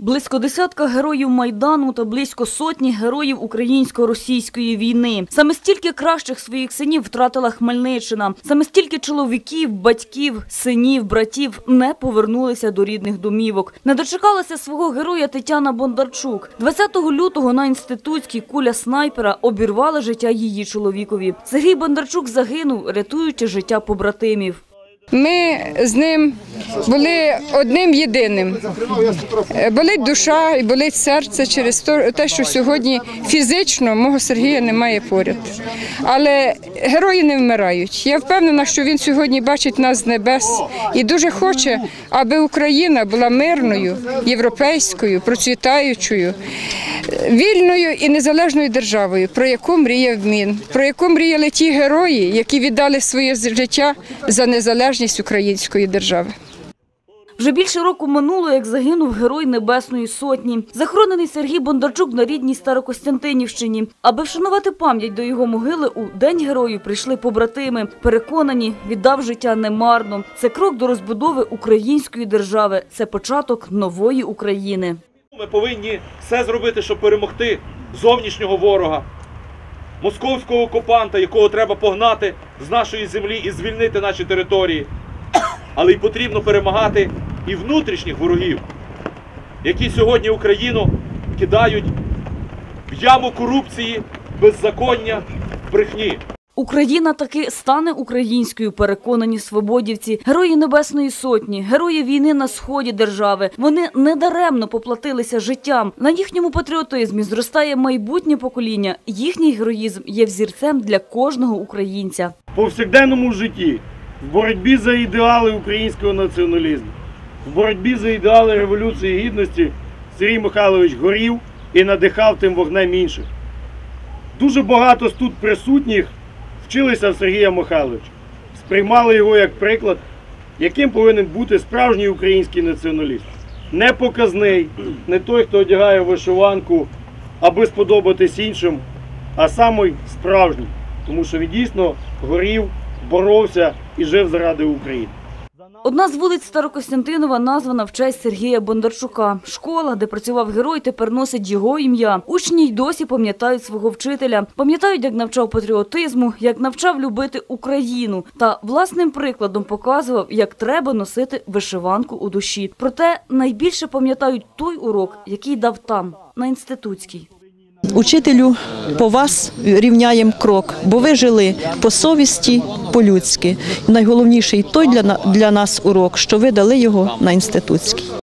Близько десятка героїв Майдану та близько сотні героїв українсько-російської війни. Саме стільки кращих своїх синів втратила Хмельниччина. Саме стільки чоловіків, батьків, синів, братів не повернулися до рідних домівок. Не дочекалася свого героя Тетяна Бондарчук. 20 лютого на інститутській куля снайпера обірвала життя її чоловікові. Сергій Бондарчук загинув, рятуючи життя побратимів. Ми з ним були одним єдиним. Болить душа і болить серце через те, що сьогодні фізично мого Сергія немає поряд. Але герої не вмирають. Я впевнена, що він сьогодні бачить нас з небес і дуже хоче, аби Україна була мирною, європейською, процвітаючою, вільною і незалежною державою, про яку мріяв він, про яку мріяли ті герої, які віддали своє життя за незалежність української держави. Вже більше року минуло, як загинув герой Небесної Сотні. Захоронений Сергій Бондарчук на рідній Старокостянтинівщині. Аби вшанувати пам'ять до його могили, у День героїв прийшли побратими. Переконані, віддав життя немарно. Це крок до розбудови української держави. Це початок нової України. Ми повинні все зробити, щоб перемогти зовнішнього ворога, московського окупанта, якого треба погнати з нашої землі і звільнити наші території. Але й потрібно перемагати і внутрішніх ворогів, які сьогодні Україну кидають в яму корупції, беззаконня, брехні. Україна таки стане українською, переконані свободівці, герої Небесної Сотні, герої війни на сході держави. Вони недаремно поплатилися життям. На їхньому патріотизмі зростає майбутнє покоління. Їхній героїзм є взірцем для кожного українця. Повсякденному житті, в боротьбі за ідеали українського націоналізму, в боротьбі за ідеали Революції Гідності Сергій Михайлович горів і надихав тим вогнем інших. Дуже багато з тут присутніх вчилися в Сергія Михайловича, сприймали його як приклад, яким повинен бути справжній український націоналіст. Не показний, не той, хто одягає вишиванку, аби сподобатись іншим, а самий справжній, тому що він дійсно горів, боровся і жив заради України. Одна з вулиць Старокостянтинова названа в честь Сергія Бондарчука. Школа, де працював герой, тепер носить його ім'я. Учні й досі пам'ятають свого вчителя. Пам'ятають, як навчав патріотизму, як навчав любити Україну. Та власним прикладом показував, як треба носити вишиванку у душі. Проте найбільше пам'ятають той урок, який дав там, на інститутській. Учителю, по вас рівняємо крок, бо ви жили по совісті, по-людськи. Найголовніший той для, нас урок, що ви дали його на інститутській.